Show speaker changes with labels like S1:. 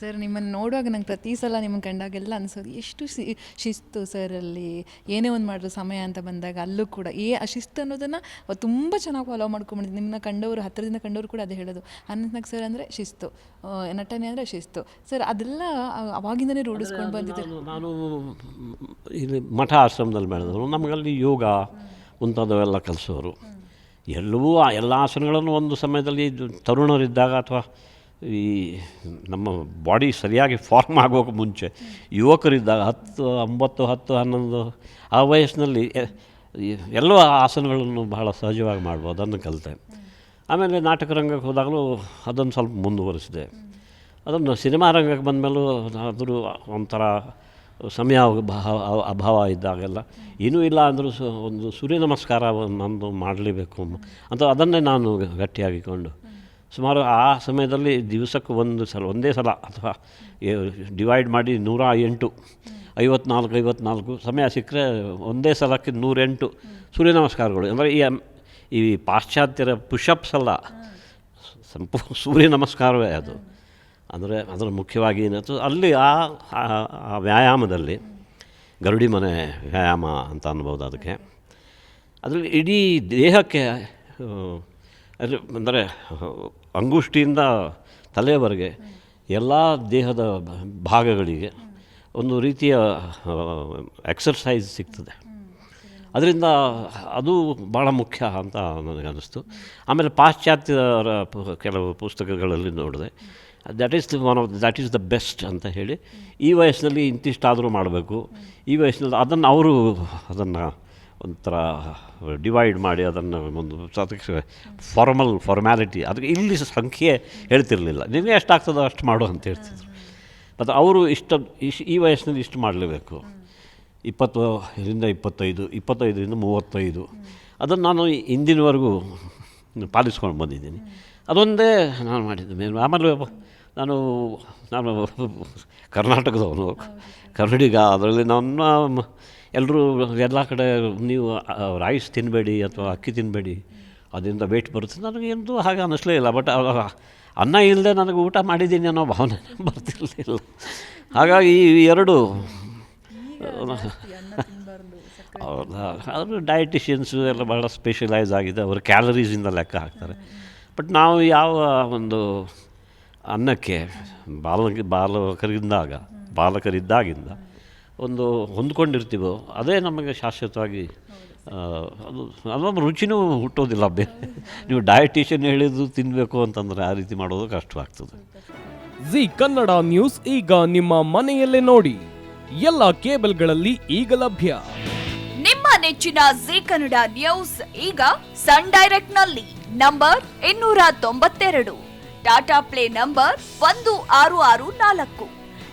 S1: Sir ನಿಮ್ಮನ್ನು ನೋಡುವಾಗ ನಂಗೆ ಪ್ರತಿ ಸಲ ನಿಮ್ಮನ್ನು ಕಂಡಾಗೆಲ್ಲ ಅನ್ಸೋದು ಎಷ್ಟು ಸಿ ಶಿಸ್ತು ಸರ್ ಅಲ್ಲಿ ಏನೇ ಒಂದು ಮಾಡಿದ್ರು ಸಮಯ ಅಂತ ಬಂದಾಗ ಅಲ್ಲೂ ಕೂಡ. ಏ ಆ ಶಿಸ್ತು ಅನ್ನೋದನ್ನು ತುಂಬ ಚೆನ್ನಾಗಿ ಫಾಲೋ ಮಾಡ್ಕೊಂಡ್ಬಿಟ್ಟಿದ್ದು ನಿಮ್ಮನ್ನ ಕಂಡವರು ಹತ್ತಿರದಿಂದ ಕಂಡವರು ಕೂಡ ಅದು ಹೇಳೋದು. ಅನಂತನಾಗ್ ಸರ್ ಅಂದರೆ ಶಿಸ್ತು. ನಟನೆ ಅಂದರೆ ಶಿಸ್ತು. ಸರ್ ಅದೆಲ್ಲ ಅವಾಗಿಂದನೇ ರೂಢಿಸ್ಕೊಂಡು ಬಂದಿದ್ದೆ
S2: ನಾನು ಇಲ್ಲಿ ಮಠ ಆಶ್ರಮದಲ್ಲಿ ಬೆಳೆದವರು ನಮಗಲ್ಲಿ ಯೋಗ ಮುಂತಾದವೆಲ್ಲ ಕಲಿಸೋರು. ಎಲ್ಲವೂ ಆ ಎಲ್ಲ ಆಸನಗಳನ್ನು ಒಂದು ಸಮಯದಲ್ಲಿ ತರುಣರಿದ್ದಾಗ ಅಥವಾ ಈ ನಮ್ಮ ಬಾಡಿ ಸರಿಯಾಗಿ ಫಾರ್ಮ್ ಆಗೋಕೆ ಮುಂಚೆ ಯುವಕರಿದ್ದಾಗ ಹತ್ತು, ಒಂಬತ್ತು, ಹತ್ತು, ಹನ್ನೊಂದು ಆ ವಯಸ್ಸಿನಲ್ಲಿ ಎಲ್ಲ ಆಸನಗಳನ್ನು ಬಹಳ ಸಹಜವಾಗಿ ಮಾಡ್ಬೋದು, ಅದನ್ನು ಕಲಿತೆ. ಆಮೇಲೆ ನಾಟಕ ರಂಗಕ್ಕೆ ಹೋದಾಗಲೂ ಅದನ್ನು ಸ್ವಲ್ಪ ಮುಂದುವರಿಸಿದೆ. ಅದನ್ನು ಸಿನಿಮಾ ರಂಗಕ್ಕೆ ಬಂದಮೇಲೂ ಆದರೂ ಒಂಥರ ಸಮಯ ಅಭಾವ ಇದ್ದಾಗೆಲ್ಲ ಏನೂ ಇಲ್ಲ ಅಂದರೂ ಒಂದು ಸೂರ್ಯ ನಮಸ್ಕಾರ ನಂದು ಮಾಡಲೇಬೇಕು ಅಂತ, ಅದನ್ನೇ ನಾನು ಗಟ್ಟಿಯಾಗಿಕೊಂಡು ಸುಮಾರು ಆ ಸಮಯದಲ್ಲಿ ದಿವಸಕ್ಕೆ ಒಂದು ಸಲ, ಒಂದೇ ಸಲ ಅಥವಾ ಡಿವೈಡ್ ಮಾಡಿ ನೂರ ಎಂಟು, ಐವತ್ನಾಲ್ಕು ಐವತ್ನಾಲ್ಕು ಸಮಯ ಸಿಕ್ಕರೆ ಒಂದೇ ಸಲಕ್ಕೆ ನೂರೆಂಟು ಸೂರ್ಯ ನಮಸ್ಕಾರಗಳು. ಅಂದರೆ ಈ ಈ ಪಾಶ್ಚಾತ್ಯರ ಪುಷಪ್ಸ್ ಅಲ್ಲ ಸಂಪೂರ್ಣ ಸೂರ್ಯ ನಮಸ್ಕಾರವೇ ಅದು. ಅಂದರೆ ಅದರ ಮುಖ್ಯವಾಗಿ ಏನಾಯ್ತು ಅಲ್ಲಿ ಆ ವ್ಯಾಯಾಮದಲ್ಲಿ, ಗರುಡಿ ಮನೆ ವ್ಯಾಯಾಮ ಅಂತ ಅನ್ಬೋದು ಅದಕ್ಕೆ. ಅದರಲ್ಲಿ ಇಡೀ ದೇಹಕ್ಕೆ ಅದು ಅಂದರೆ ಅಂಗುಷ್ಟಿಯಿಂದ ತಲೆಯವರೆಗೆ ಎಲ್ಲ ದೇಹದ ಭಾಗಗಳಿಗೆ ಒಂದು ರೀತಿಯ ಎಕ್ಸರ್ಸೈಸ್ ಸಿಗ್ತದೆ. ಅದರಿಂದ ಅದು ಭಾಳ ಮುಖ್ಯ ಅಂತ ನನಗೆ ಅನ್ನಿಸ್ತು. ಆಮೇಲೆ ಪಾಶ್ಚಾತ್ಯರ ಕೆಲವು ಪುಸ್ತಕಗಳಲ್ಲಿ ನೋಡಿದೆ. That is the one of that is the best ಅಂತ ಹೇಳಿ, ಈ ವಯಸ್ಸಿನಲ್ಲಿ ಇಂತಿಷ್ಟಾದರೂ ಮಾಡಬೇಕು. ಈ ವಯಸ್ಸಿನಲ್ಲಿ ಅದನ್ನು ಅವರು ಅದನ್ನು ಒಂಥರ ಡಿವೈಡ್ ಮಾಡಿ ಅದನ್ನು ಒಂದು ಫಾರ್ಮಲ್ ಫಾರ್ಮ್ಯಾಲಿಟಿ ಅದಕ್ಕೆ ಇಲ್ಲಿ ಸಂಖ್ಯೆ ಹೇಳ್ತಿರಲಿಲ್ಲ. ನಿಮಗೆ ಎಷ್ಟಾಗ್ತದೋ ಅಷ್ಟು ಮಾಡು ಅಂತ ಹೇಳ್ತಿದ್ರು. ಮತ್ತು ಅವರು ಇಷ್ಟು, ಇಶ್, ಈ ವಯಸ್ಸಿನಲ್ಲಿ ಇಷ್ಟು ಮಾಡಲೇಬೇಕು. ಇಪ್ಪತ್ತು ಇದರಿಂದ ಇಪ್ಪತ್ತೈದು, ಇಪ್ಪತ್ತೈದರಿಂದ ಮೂವತ್ತೈದು. ಅದನ್ನು ನಾನು ಇಂದಿನವರೆಗೂ ಪಾಲಿಸ್ಕೊಂಡು ಬಂದಿದ್ದೀನಿ. ಅದೊಂದೇ ನಾನು ಮಾಡಿದ್ದೆ. ಮೇನ್, ಆಮೇಲೆ ನಾನು ನಾನು ಕರ್ನಾಟಕದವನು. ಕನ್ನಡಿಗ, ಅದರಲ್ಲಿ ನನ್ನ ಎಲ್ಲರೂ ಎಲ್ಲ ಕಡೆ ನೀವು ರೈಸ್ ತಿನ್ನಬೇಡಿ ಅಥವಾ ಅಕ್ಕಿ ತಿನ್ನಬೇಡಿ ಅದರಿಂದ ವೇಟ್ ಬರುತ್ತೆ. ನನಗೆ ಎಂದು ಹಾಗೆ ಅನ್ನಿಸ್ಲೇ ಇಲ್ಲ ಬಟ್ ಅನ್ನ ಇಲ್ಲದೆ ನನಗೆ ಊಟ ಮಾಡಿದ್ದೀನಿ ಅನ್ನೋ ಭಾವನೆ ಬರ್ತಿರಲಿಲ್ಲ. ಹಾಗಾಗಿ ಈ ಎರಡು ಹೌದಾ? ಅವರು ಡಯಟಿಷಿಯನ್ಸು ಎಲ್ಲ ಭಾಳ ಸ್ಪೆಷಲೈಸ್ ಆಗಿದೆ ಅವರು ಕ್ಯಾಲರೀಸಿಂದ ಲೆಕ್ಕ ಹಾಕ್ತಾರೆ. ಬಟ್ ನಾವು ಯಾವ ಒಂದು ಅನ್ನಕ್ಕೆ ಬಾಲ ಬಾಲಕರಿಂದಾಗ ಬಾಲಕರಿದ್ದಾಗಿಂದ ಒಂದು ಹೊಂದ್ಕೊಂಡಿರ್ತೀವೋ ಅದೇ ನಮಗೆ ಶಾಶ್ವತವಾಗಿ ಅದು ಅದೊಂದು ರುಚಿನೂ ಹುಟ್ಟೋದಿಲ್ಲ ಬೇರೆ ನೀವು ಡಯಟಿಷಿಯನ್ ಹೇಳಿದ್ದು ತಿನ್ನಬೇಕು ಅಂತಂದರೆ ಆ ರೀತಿ ಮಾಡೋದು ಕಷ್ಟವಾಗ್ತದೆ
S3: ಜಿ ಕನ್ನಡ ನ್ಯೂಸ್ ಈಗ ನಿಮ್ಮ ಮನೆಯಲ್ಲೇ ನೋಡಿ. ಎಲ್ಲ ಕೇಬಲ್ಗಳಲ್ಲಿ ಈಗ ಲಭ್ಯ.
S4: ನಿಮ್ಮ ನೆಚ್ಚಿನ ಜಿ ಕನ್ನಡ ನ್ಯೂಸ್ ಈಗ ಸನ್ ಡೈರೆಕ್ಟ್ನಲ್ಲಿ ನಂಬರ್ ಇನ್ನೂರ ತೊಂಬತ್ತೆರಡು. ಟಾಟಾ ಪ್ಲೇ ನಂಬರ್ ಒಂದು ಆರು ಆರು ನಾಲ್ಕು.